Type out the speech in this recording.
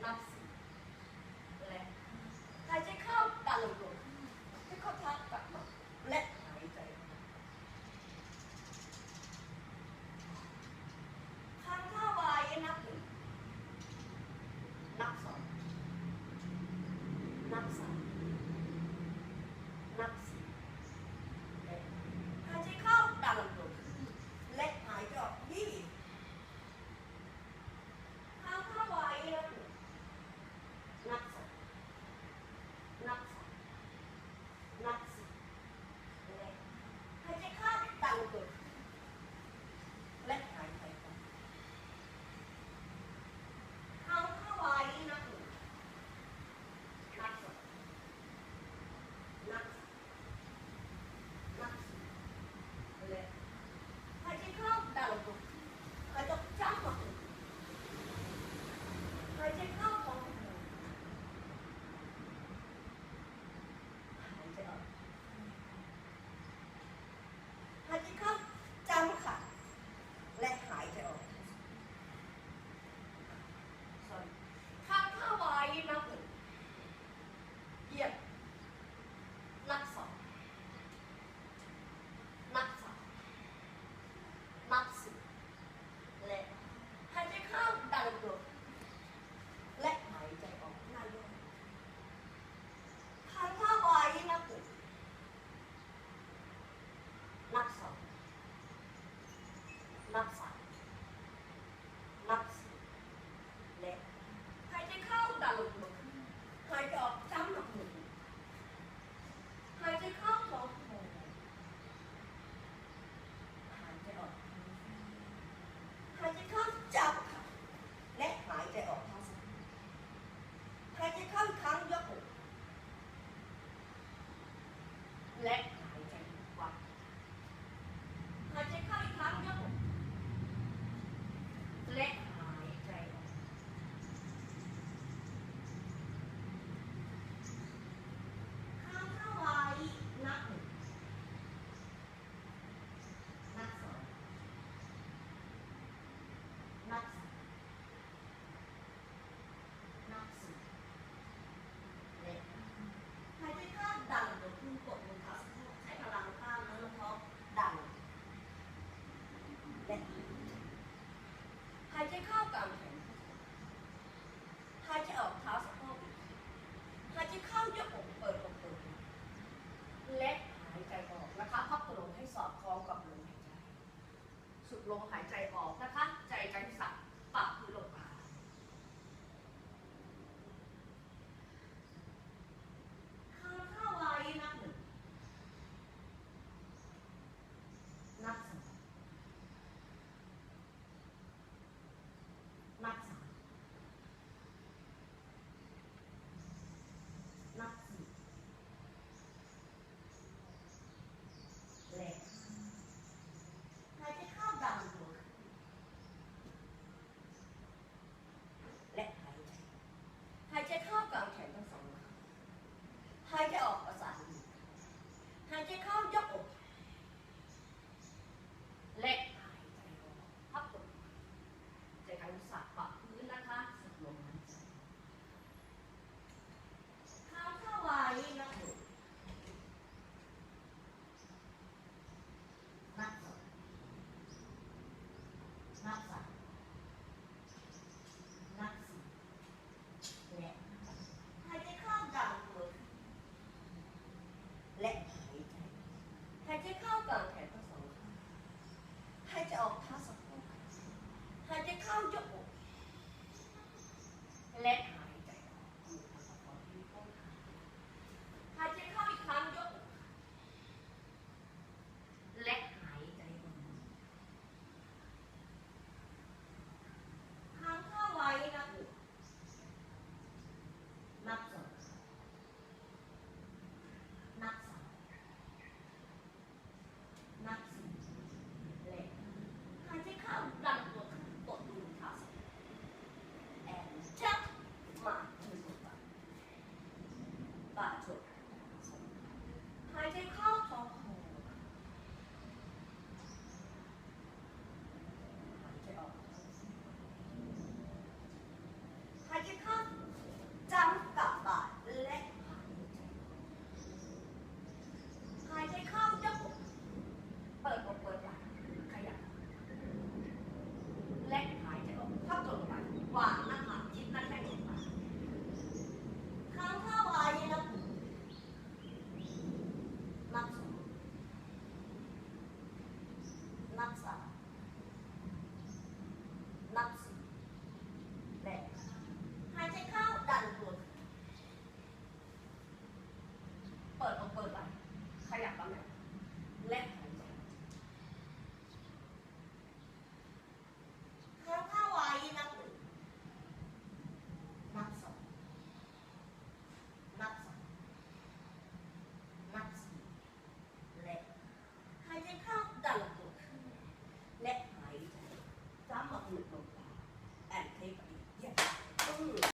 Tá Nasce. lapsang. ลมหายใจออกนะคะ ใจกันสา come, on. I can call เปิดออกเปิดไหลขยับตำแหน่งและ